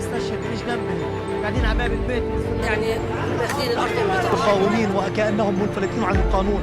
استشهد ليش جنبي قاعدين على باب البيت. يعني ماخذين الأرض مقاومين وكأنهم منفلتين عن القانون.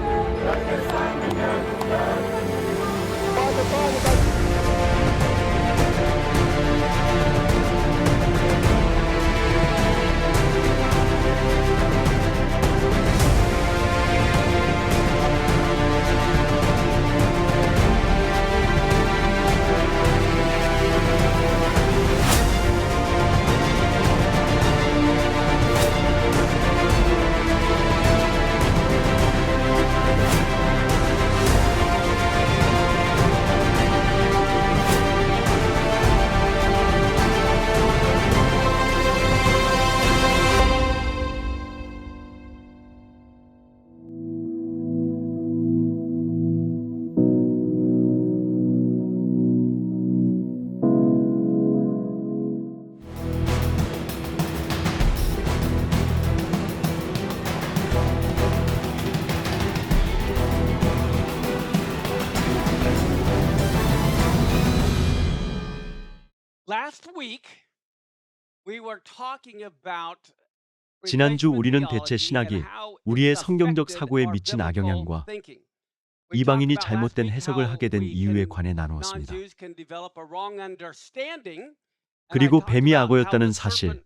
지난주 우리는 대체 신학이 우리의 성경적 사고에 미친 악영향과 이방인이 잘못된 해석을 하게 된 이유에 관해 나누었습니다. 그리고 뱀이 악어였다는 사실,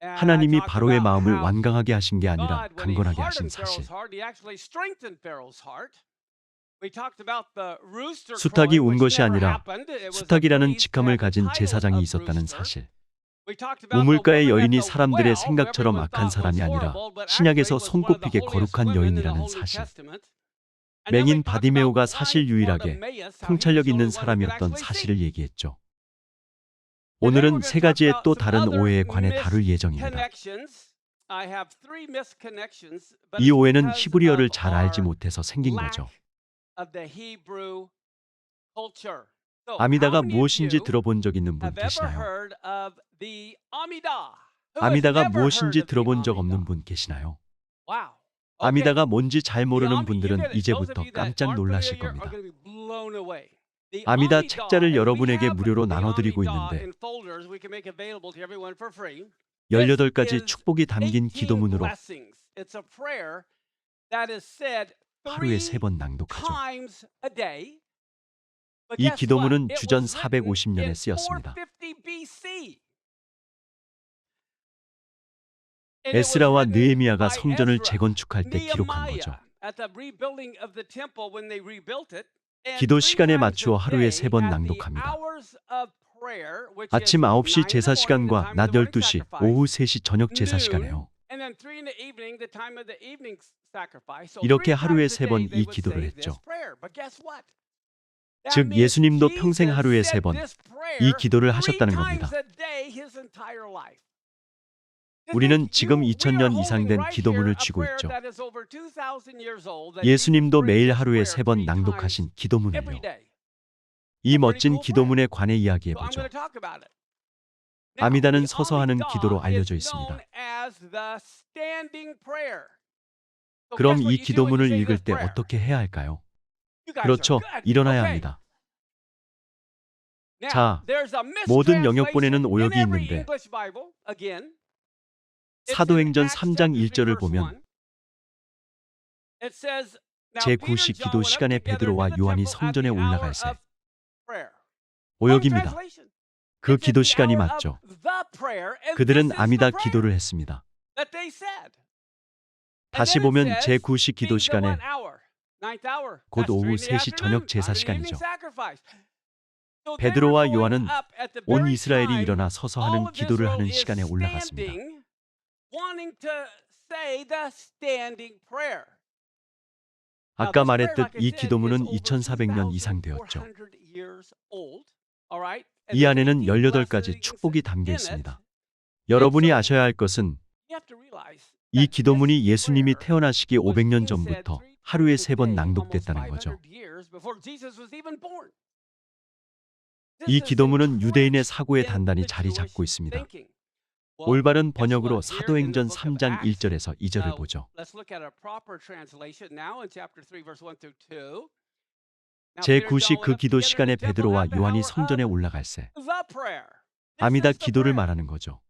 하나님이 바로의 마음을 완강하게 하신 게 아니라 강건하게 하신 사실. 수탉이 which 것이 아니라 수탉이라는 직함을 가진 제사장이 있었다는. 사실. 우물가의 여인이 사람들의 생각처럼 악한 사람이 아니라 신약에서 손꼽히게 거룩한 여인이라는 사실. 맹인 바디메오가 사실 유일하게 통찰력 있는 사람이었던. 사실을 얘기했죠. 오늘은 세 가지의 또 다른 오해에 관해 다룰 예정입니다. 이 오해는 히브리어를 잘 알지 못해서 생긴 거죠. 아미다가 무엇인지 들어본 적 있는 분 계시나요? 아미다가 무엇인지 들어본 적? 없는 분 계시나요? 아미다가 뭔지 잘 모르는 분들은 이제부터 깜짝 놀라실 겁니다. 아미다 책자를 여러분에게 무료로 나눠드리고 있는데 in folders we can make available to everyone for free. 18가지 is 축복이 담긴 18 기도문으로 하루에 세 번 낭독하죠. 이 기도문은 주전 was written 450년에 in 쓰였습니다. 450 BC. And it was 에스라와 느헤미야가 성전을 재건축할 때 기록한 거죠. 기도 시간에 맞추어 하루에 세 번 낭독합니다. 아침 is 9시 9 in 제사 시간과 낮 of the morning 12시, sacrifice, 오후 3시 저녁 제사 시간에요. And then 3 in the evening, the time of the evening sacrifice. So 이렇게 하루에 세 번 이 기도를 했죠. 즉 예수님도 평생 하루에 세 번 이 기도를 하셨다는 겁니다. 우리는 지금 you- we are 2000년 이상 된 기도문을 쥐고 있죠. that is over 2000 years old that 예수님도 매일 하루에 세 번 낭독하신 기도문을요. day. 이 멋진 기도문에 관해 So I'm 이야기해 보죠. 아미다는 서서 하는 기도로 알려져 있습니다. 그럼 이 기도문을 읽을 때? 어떻게 해야 할까요? 그렇죠. 일어나야. 합니다. 자, 모든 영역본에는 오역이 있는데 사도행전 Acts 3장 chapter 1절을 3, verse 보면 1. It says, Now 제9시 Peter and John 기도 시간에 베드로와 요한이 성전에 the hour 올라갈 of 새 prayer. What 오역입니다. 그 기도 시간이 맞죠. 그들은 아미다 기도를 했습니다. 다시 보면 says, 제9시 기도 시간에. 곧 오후 three in the 3시 저녁 제사 시간이죠. 베드로와 요한은 온 이스라엘이 일어나 서서 하는 기도를 하는 시간에 올라갔습니다. 아까 말했듯 이 기도문은 is over 2400년 이상 되었죠. 2,400 years old. All right? And 이 안에는 18 18가지 blessings 축복이 담겨. 있습니다. 여러분이 아셔야 할 것은 이 기도문이 예수님이 태어나시기 was 500년 being said 전부터 하루에 세 번 낭독됐다는 거죠. 500 years before Jesus was even born. 이 기도문은 유대인의 사고에 단단히 자리 잡고 있습니다. 올바른 번역으로 사도행전 book of 3장 Acts, 1절에서 2절을 uh, 보죠. 제9시 그 기도 시간에 베드로와 요한이 성전에 올라갈새 아미다 기도를 말하는 거죠.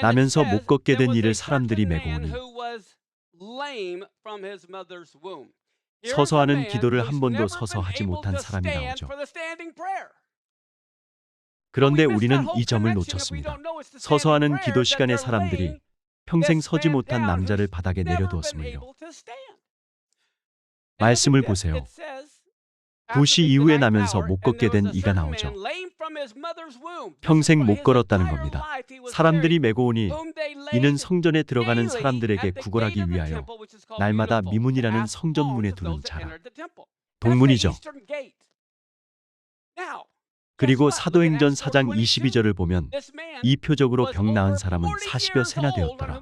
나면서 못 걷게 된 이를 사람들이 메고 오니 서서 하는 기도를 한 번도 서서 하지 못한 사람이 나오죠. 그런데 우리는 이 점을 놓쳤습니다. 서서 하는 기도 시간에 사람들이 평생 서지 못한 남자를 바닥에 내려두었으면요. 말씀을 보세요. 9시 이후에 나면서 못 걷게 된 이가 나오죠. 평생 못 걸었다는 겁니다. 사람들이 메고 오니 이는 성전에 들어가는 사람들에게 구걸하기 위하여 날마다 미문이라는 성전문에 두는 자라. 동문이죠. 그리고 사도행전 4장 22절을 보면 이 표적으로 병 나은 사람은 40여 세나 되었더라.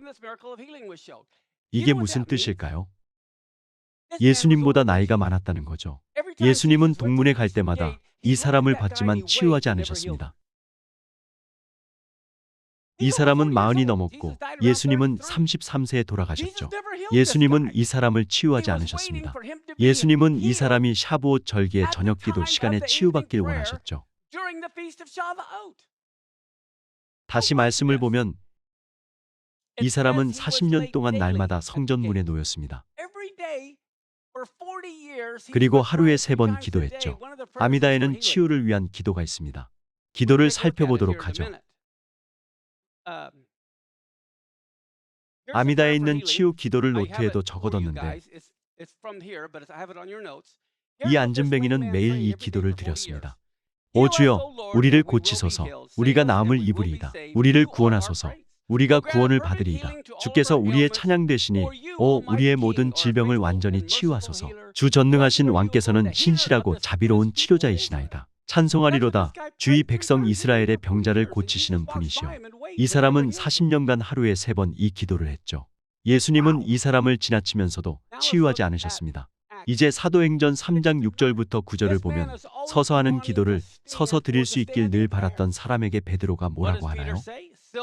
이게 무슨 뜻일까요? 예수님보다 나이가 많았다는 거죠. 예수님은 동문에 갈 때마다 이 사람을 봤지만 치유하지 않으셨습니다. 이 사람은 마흔이 넘었고 예수님은 33세에 돌아가셨죠. 예수님은 이 사람을 치유하지 않으셨습니다. 예수님은 이 사람이 샤브옷 절기의 저녁 기도 시간에 치유받길 원하셨죠. 다시 말씀을 보면 이 사람은 40년 동안 날마다 성전문에 놓였습니다. 그리고 하루에 세 번 기도했죠. 아미다에는 치유를 위한 기도가 있습니다. 기도를 살펴보도록 하죠. 아미다에 있는 치유 기도를 노트에도 적어뒀는데 이 안진뱅이는 매일 이 기도를 드렸습니다. 오 주여, 우리를 고치소서, 우리가 나음을 입으리이다. 우리를 구원하소서, 우리가 구원을 받으리이다. 주께서 우리의 찬양 되시니, 오 우리의 모든 질병을 완전히 치유하소서. 주 전능하신 왕께서는 신실하고 자비로운 치료자이시나이다. 찬송하리로다. 주의 백성 이스라엘의 병자를 고치시는 분이시여. 이 사람은 40년간 하루에 세 번 이 기도를 했죠. 예수님은 이 사람을 지나치면서도 치유하지 않으셨습니다. 이제 사도행전 3장 6절부터 9절을 보면 서서 하는 기도를 서서 드릴 수 있길 늘 바랐던 사람에게 베드로가 뭐라고 하나요?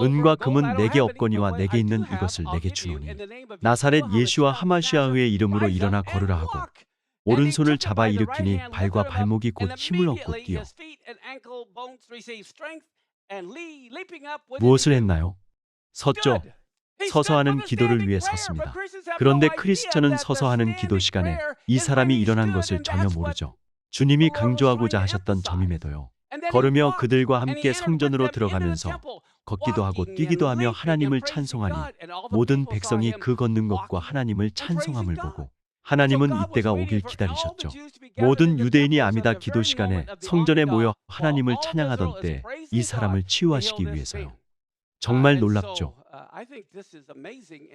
은과 금은 내게 없거니와 내게 있는 이것을 내게 주노니 나사렛 예수와 하마시아의 이름으로 일어나 걸으라 하고 오른손을 잡아 일으키니 발과 발목이 곧 힘을 얻고 뛰어 무엇을 했나요? 섰죠. 서서 하는 기도를 위해 섰습니다. 그런데 크리스천은 서서 하는 기도 시간에 이 사람이 일어난 것을 전혀 모르죠. 주님이 강조하고자 하셨던 점임에도요. 걸으며 그들과 함께 성전으로 들어가면서 걷기도 하고 뛰기도 하며 하나님을 찬송하니 모든 백성이 그 걷는 것과 하나님을 찬송함을 보고 하나님은 이때가 오길 기다리셨죠. 모든 유대인이 아미다 기도 시간에 성전에 모여 하나님을 찬양하던 때 이 사람을 치유하시기 위해서요. 정말 놀랍죠.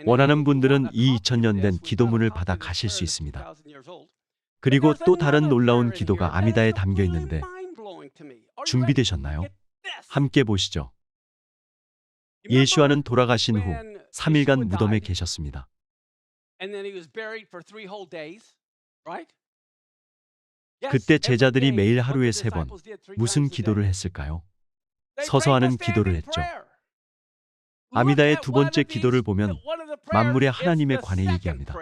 원하는 분들은 이 2000년 된 기도문을 받아 가실 수 있습니다. 그리고 또 다른 놀라운 기도가 아미다에 담겨 있는데 준비되셨나요? 함께 보시죠. 예수와는 돌아가신 후 3일간 무덤에 계셨습니다. 그때 제자들이 매일 하루에 세 번 무슨 기도를 했을까요? 서서 하는 기도를 했죠. 아미다의 두 번째 기도를 보면 만물의 하나님에 관해 얘기합니다.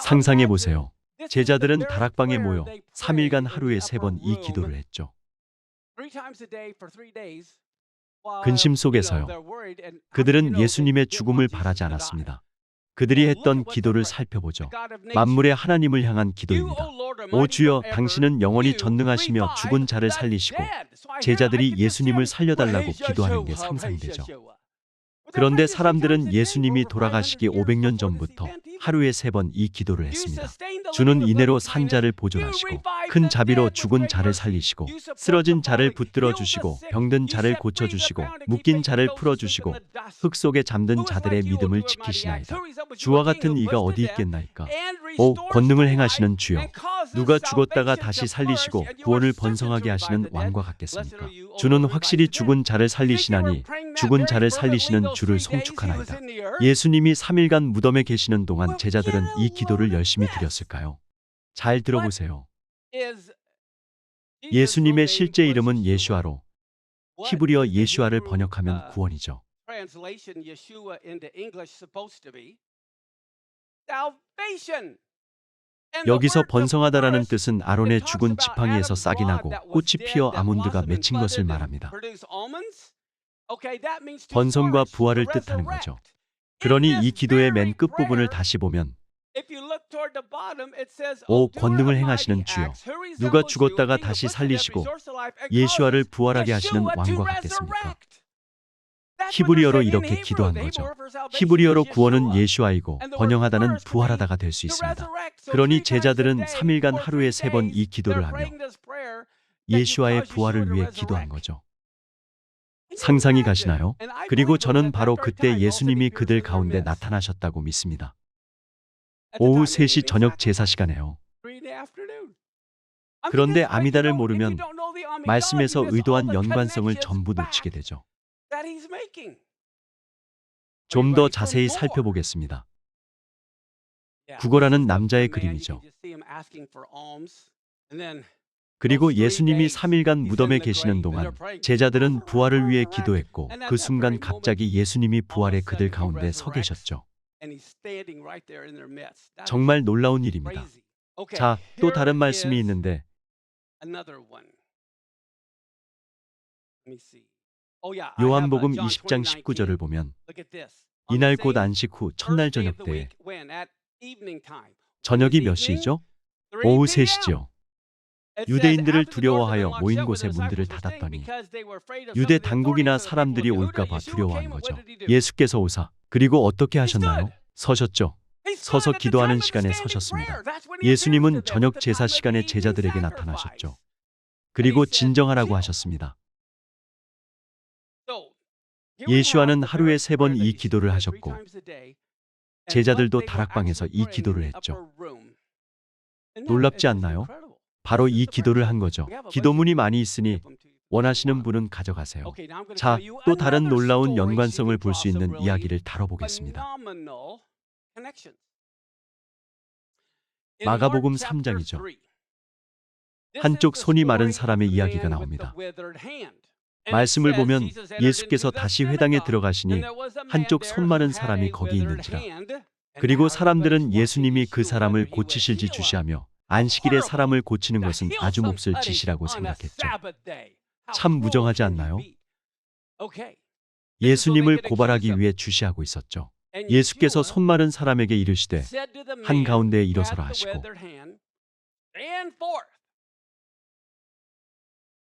상상해 보세요. 제자들은 다락방에 모여 3일간 하루에 세 번 이 기도를 했죠. 근심 속에서요. 그들은 예수님의 죽음을 바라지 않았습니다. 그들이 했던 기도를 살펴보죠. 만물의 하나님을 향한 기도입니다. 오 주여, 당신은 영원히 전능하시며 죽은 자를 살리시고 제자들이 예수님을 살려달라고 기도하는 게 상상되죠. 그런데 사람들은 예수님이 돌아가시기 500년 전부터 하루에 세 번 이 기도를 했습니다. 주는 이내로 산 자를 보존하시고 큰 자비로 죽은 자를 살리시고 쓰러진 자를 붙들어 주시고 병든 자를 고쳐 주시고 묶인 자를 풀어 주시고 흙 속에 잠든 자들의 믿음을 지키시나이다. 주와 같은 이가 어디 있겠나이까? 오 권능을 행하시는 주여 누가 죽었다가 다시 살리시고 구원을 번성하게 하시는 왕과 같겠습니까? 주는 확실히 죽은 자를 살리시나니 죽은 자를 살리시는 주를 송축하나이다. 예수님이 3일간 무덤에 계시는 동안 제자들은 이 기도를 열심히 드렸을까요? 잘 들어보세요. 예수님의 실제 이름은 예슈아로 히브리어 예슈아를 번역하면 구원이죠. translation Yeshua into English supposed to be salvation. 여기서 번성하다라는 뜻은 아론의 죽은 지팡이에서 싹이 나고 꽃이 피어 아몬드가 맺힌 것을 말합니다. 번성과 부활을 뜻하는 거죠. 그러니 이 기도의 맨 끝부분을 다시 보면 오 권능을 행하시는 주여 누가 죽었다가 다시 살리시고 예수와를 부활하게 하시는 왕과 같겠습니까? 히브리어로 이렇게 기도한 거죠. 히브리어로 구원은 예수아이고 번영하다는 부활하다가 될 수 있습니다. 그러니 제자들은 3일간 하루에 세 번 이 기도를 하며 예수와의 부활을 위해 기도한 거죠. 상상이 가시나요? 그리고 저는 바로 그때 예수님이 그들 가운데 나타나셨다고 믿습니다. 오후 3시 저녁 제사 시간에요. 그런데 아미다를 모르면 말씀에서 의도한 연관성을 전부 놓치게 되죠. 좀 더 자세히 살펴보겠습니다. 구걸하는 남자의 그림이죠. 그리고 예수님이 3일간 무덤에 계시는 동안 제자들은 부활을 위해 기도했고 그 순간 갑자기 예수님이 부활의 그들 가운데 서 계셨죠. 정말 놀라운 일입니다. 자, 또 다른 말씀이 있는데 요한복음 20장 19절을 보면 이날 곧 안식 후 첫날 저녁 때에 저녁이 몇 시이죠? 오후 3시지요. 유대인들을 두려워하여 모인 곳에 문들을 닫았더니 유대 당국이나 사람들이 올까봐 두려워한 거죠. 예수께서 오사 그리고 어떻게 하셨나요? 서셨죠. 서서 기도하는 시간에 서셨습니다. 예수님은 저녁 제사 시간에 제자들에게 나타나셨죠. 그리고 진정하라고 하셨습니다. 예수와는 하루에 세 번 이 기도를 하셨고 제자들도 다락방에서 이 기도를 했죠. 놀랍지 않나요? 바로 이 기도를 한 거죠. 기도문이 많이 있으니 원하시는 분은 가져가세요. 자, 또 다른 놀라운 연관성을 볼 수 있는 이야기를 다뤄보겠습니다. 마가복음 3장이죠. 한쪽 손이 마른 사람의 이야기가 나옵니다. 말씀을 보면 예수께서 다시 회당에 들어가시니 한쪽 손 마른 사람이 거기 있는지라. 그리고 사람들은 예수님이 그 사람을 고치실지 주시하며 안식일에 사람을 고치는 것은 아주 몹쓸 짓이라고 생각했죠. 참 무정하지 않나요? 예수님을 고발하기 위해 주시하고 있었죠. 예수께서 손 마른 사람에게 이르시되 한 가운데에 일어서라 하시고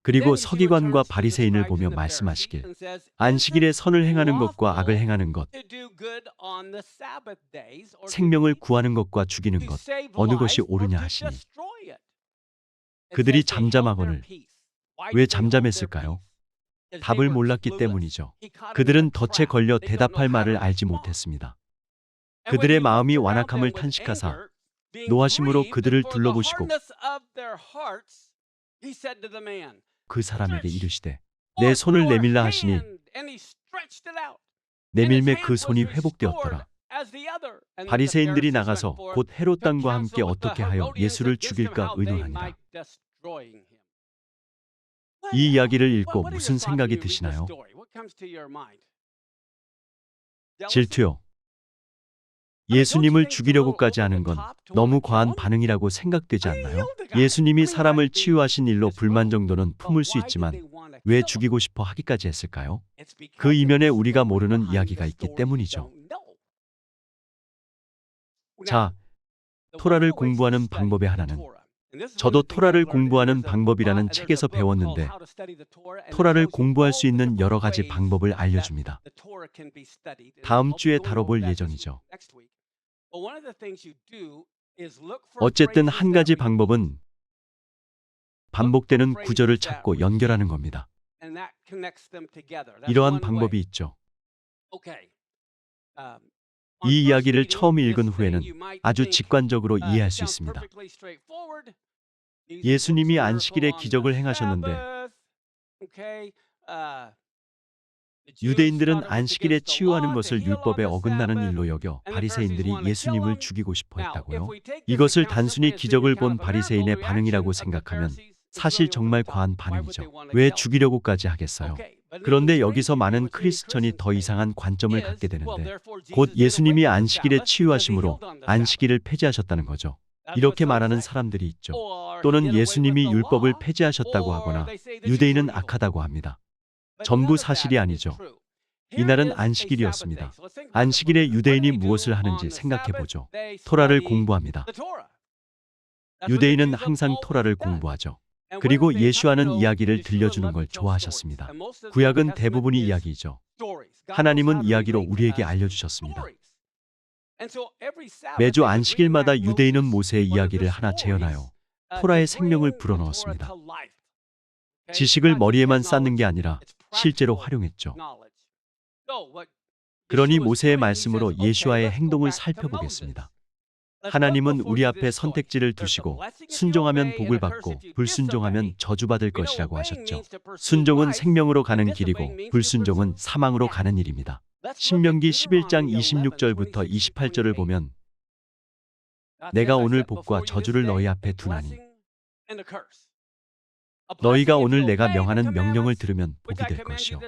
그리고 서기관과 바리새인을 보며 말씀하시길. 안식일에 선을 행하는 것과 악을 행하는 것 생명을 구하는 것과 죽이는 것 어느 것이 옳으냐 하시니. 그들이 잠잠하거늘 왜 잠잠했을까요? 답을 몰랐기 때문이죠. 그들은 덫에 걸려 대답할 말을 알지 못했습니다. 그들의 마음이 완악함을 탄식하사 노하심으로 그들을 둘러보시고 그 사람에게 이르시되 내 손을 내밀라 하시니 내밀매 그 손이 회복되었더라. 바리새인들이 나가서 곧 헤롯 땅과 함께 어떻게 하여 예수를 죽일까 의논하니라. 이 이야기를 읽고 무슨 생각이 드시나요? 질투요. 예수님을 죽이려고까지 하는 건 너무 과한 반응이라고 생각되지 않나요? 예수님이 사람을 치유하신 일로 불만 정도는 품을 수 있지만 왜 죽이고 싶어 하기까지 했을까요? 그 이면에 우리가 모르는 이야기가 있기 때문이죠. 자, 토라를 공부하는 방법의 하나는 저도 토라를 공부하는 방법이라는 책에서 배웠는데 토라를 공부할 수 있는 여러 가지 방법을 알려줍니다. 다음 주에 다뤄볼 예정이죠. 어쨌든 한 가지 방법은 반복되는 구절을 찾고 연결하는 겁니다. 이러한 방법이 있죠. 이 이야기를 처음 읽은 후에는 아주 직관적으로 이해할 수 있습니다. 예수님이 안식일에 기적을 행하셨는데 유대인들은 안식일에 치유하는 것을 율법에 어긋나는 일로 여겨 바리새인들이 예수님을 죽이고 싶어 했다고요. 이것을 단순히 기적을 본 바리새인의 반응이라고 생각하면 사실 정말 과한 반응이죠. 왜 죽이려고까지 하겠어요? 그런데 여기서 많은 크리스천이 더 이상한 관점을 갖게 되는데 곧 예수님이 안식일에 치유하심으로 안식일을 폐지하셨다는 거죠. 이렇게 말하는 사람들이 있죠. 또는 예수님이 율법을 폐지하셨다고 하거나 유대인은 악하다고 합니다. 전부 사실이 아니죠. 이날은 안식일이었습니다. 안식일에 유대인이 무엇을 하는지 생각해 보죠. 토라를 공부합니다. 유대인은 항상 토라를 공부하죠. 그리고 예수와는 이야기를 들려주는 걸 좋아하셨습니다. 구약은 대부분이 이야기죠. 하나님은 이야기로 우리에게 알려주셨습니다. 매주 안식일마다 유대인은 모세의 이야기를 하나 재현하여 토라의 생명을 불어넣었습니다. 지식을 머리에만 쌓는 게 아니라 실제로 활용했죠. 그러니 모세의 말씀으로 예수와의 행동을 살펴보겠습니다. 하나님은 우리 앞에 선택지를 두시고 순종하면 복을 받고 불순종하면 저주받을 것이라고 하셨죠. 순종은 생명으로 가는 길이고 불순종은 사망으로 가는 일입니다. 신명기 11장 26절부터 28절을 보면 내가 오늘 복과 저주를 너희 앞에 두나니 너희가 오늘 내가 명하는 명령을 들으면 복이 될 것이요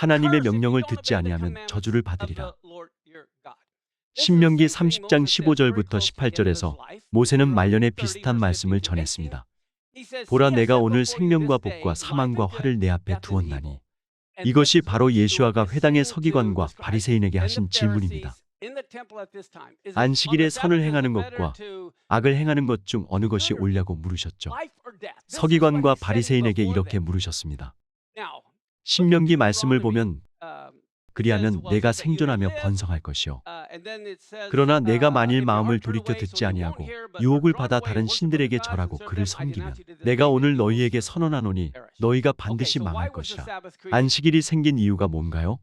하나님의 명령을 듣지 아니하면 저주를 받으리라. 신명기 30장 15절부터 18절에서 모세는 말년에 비슷한 말씀을 전했습니다. 보라 내가 오늘 생명과 복과 사망과 화를 내 앞에 두었나니 이것이 바로 예수와가 회당의 서기관과 바리새인에게 하신 질문입니다. 안식일에 선을 행하는 것과 악을 행하는 것 중 어느 것이 옳냐고 물으셨죠. 서기관과 바리새인에게 이렇게 물으셨습니다. 신명기 말씀을 보면 그리하면 내가 생존하며 번성할 것이요. 그러나 내가 만일 마음을 돌이켜 듣지 아니하고 유혹을 받아 다른 신들에게 절하고 그를 섬기면 내가 오늘 너희에게 선언하노니 너희가 반드시 망할 것이라. 안식일이 생긴 이유가 뭔가요?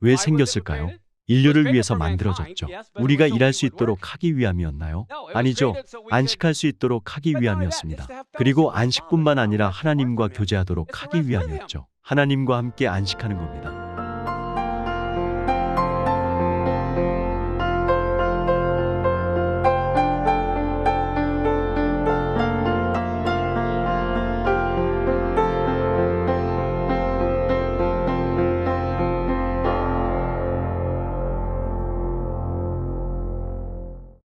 왜 생겼을까요? 인류를 위해서 만들어졌죠. 우리가 일할 수 있도록 하기 위함이었나요? 아니죠. 안식할 수 있도록 하기 위함이었습니다. 그리고 안식뿐만 아니라 하나님과 교제하도록 하기 위함이었죠. 하나님과 함께 안식하는 겁니다.